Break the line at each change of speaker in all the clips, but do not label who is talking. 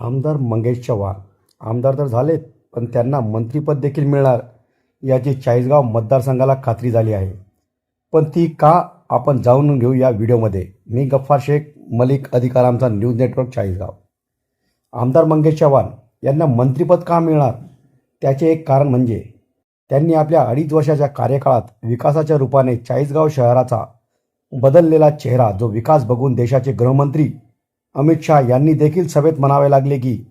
आमदार मंगेश चव्हाण. आमदार तर झालेत पण त्यांना मंत्रिपद देखील मिळणार याची चाळीसगाव मतदारसंघाला खात्री झाली आहे. पण ती का आपण जाणून घेऊ या व्हिडिओमध्ये. मी गफ्फार शेख मलिक अधिकारांचा न्यूज नेटवर्क चाळीसगाव. आमदार मंगेश चव्हाण यांना मंत्रिपद का मिळणार? त्याचे एक कारण म्हणजे त्यांनी आपल्या अडीच वर्षाच्या कार्यकाळात विकासाच्या रूपाने चाळीसगाव शहराचा बदललेला चेहरा जो विकास बघून देशाचे गृहमंत्री अमित शहा यांनी देखील सभेत म्हणावे लागले की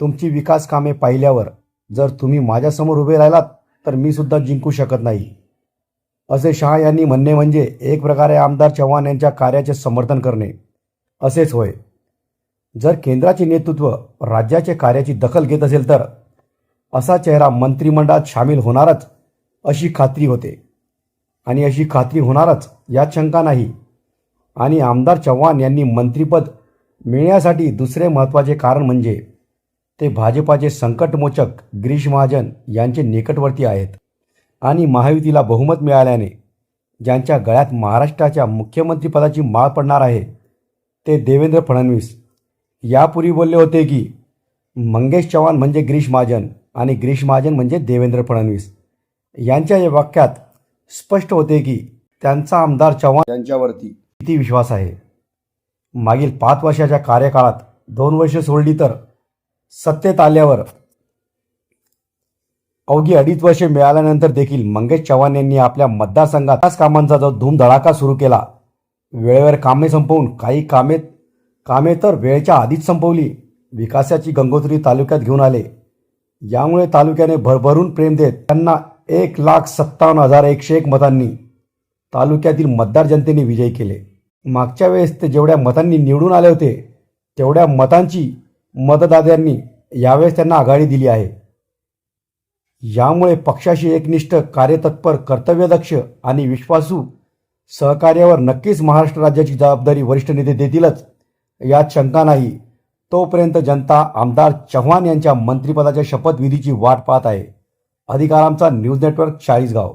तुमची विकास कामे पाहिल्यावर जर तुम्ही माझ्यासमोर उभे राहिलात तर मी सुद्धा जिंकू शकत नाही. असे शहा यांनी म्हणणे म्हणजे एक प्रकारे आमदार चव्हाण यांच्या कार्याचे समर्थन करणे. असेच होय. जर केंद्राचे नेतृत्व राज्याच्या कार्याची दखल घेत असेल तर असा चेहरा मंत्रिमंडळात सामील होणारच अशी खात्री होते. आणि अशी खात्री होणारच यात शंका नाही. आणि आमदार चव्हाण यांनी मंत्रिपद मिळण्यासाठी दुसरे महत्त्वाचे कारण म्हणजे ते भाजपाचे संकटमोचक गिरीश महाजन यांचे निकटवर्ती आहेत आणि महायुतीला बहुमत मिळाल्याने ज्यांच्या गळ्यात महाराष्ट्राच्या मुख्यमंत्रीपदाची माळ पडणार आहे ते देवेंद्र फडणवीस. यापूर्वी बोलले होते की मंगेश चव्हाण म्हणजे गिरीश महाजन आणि गिरीश महाजन म्हणजे देवेंद्र फडणवीस. यांच्या या वाक्यात स्पष्ट होते की त्यांचा आमदार चव्हाण यांच्यावरती किती विश्वास आहे? मागील पाच वर्षाच्या कार्यकाळात दोन वर्ष सोडली तर सत्तेत आल्यावर अवघी अडीच वर्षे मिळाल्यानंतर देखील मंगेश चव्हाण यांनी आपल्या मतदारसंघात विकास कामांचा जो धूमधडाका सुरू केला. वेळेवर कामे संपवून काही कामे कामे तर वेळेच्या आधीच संपवली. विकासाची गंगोत्री तालुक्यात घेऊन आले. यामुळे तालुक्याने भरभरून प्रेम देत त्यांना एक लाख सत्तावन्न हजार एकशे एक मतांनी तालुक्यातील मतदार जनतेने विजयी केले. मागच्या वेळेस ते जेवढ्या मतांनी निवडून आले होते तेवढ्या मतांची मतदात्यांनी यावेळेस त्यांना आघाडी दिली आहे. यामुळे पक्षाशी एकनिष्ठ कार्यतत्पर कर्तव्यदक्ष आणि विश्वासू सहकार्यावर नक्कीच महाराष्ट्र राज्याची जबाबदारी वरिष्ठ नेते देतीलच यात शंका नाही. तोपर्यंत जनता आमदार चव्हाण यांच्या मंत्रिपदाच्या शपथविधीची वाट पाहत आहे. अधिकारांचा न्यूज नेटवर्क चाळीसगाव.